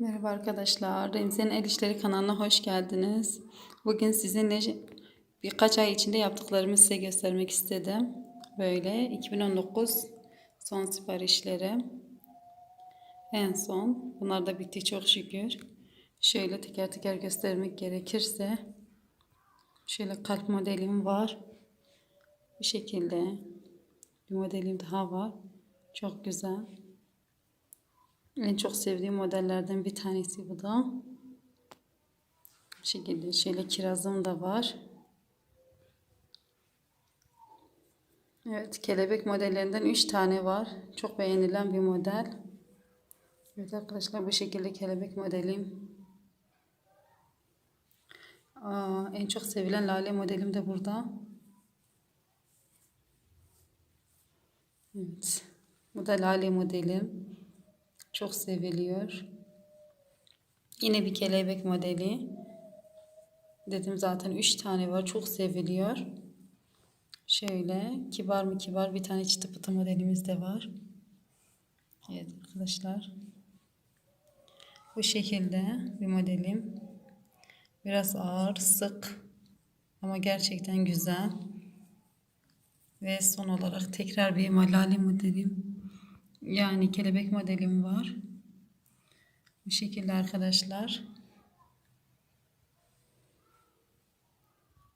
Merhaba arkadaşlar. Remzi'nin El İşleri kanalına hoş geldiniz. Bugün sizinle birkaç ay içinde yaptıklarımı size göstermek istedim. Böyle 2019 son siparişleri. En son. Bunlar da bitti çok şükür. Şöyle teker teker göstermek gerekirse. Şöyle kalp modelim var. Bu şekilde. Bir modelim daha var. Çok güzel. En çok sevdiğim modellerden bir tanesi bu da. Bu şekilde şöyle kirazım da var. Evet kelebek modellerinden 3 tane var. Çok beğenilen bir model. Evet arkadaşlar bu şekilde kelebek modelim. Aa, en çok sevilen lale modelim de burada. Evet. Bu da lale modelim. Çok seviliyor. Yine bir kelebek modeli. Dedim zaten 3 tane var. Çok seviliyor. Şöyle kibar mı kibar bir tane çıtı pıtı modelimiz de var. Evet arkadaşlar. Bu şekilde bir modelim. Biraz ağır, sık ama gerçekten güzel. Ve son olarak tekrar bir malali modelim. Yani kelebek modelim var. Bu şekilde arkadaşlar.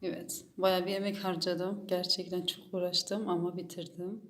Evet, bayağı bir emek harcadım. Gerçekten çok uğraştım ama bitirdim.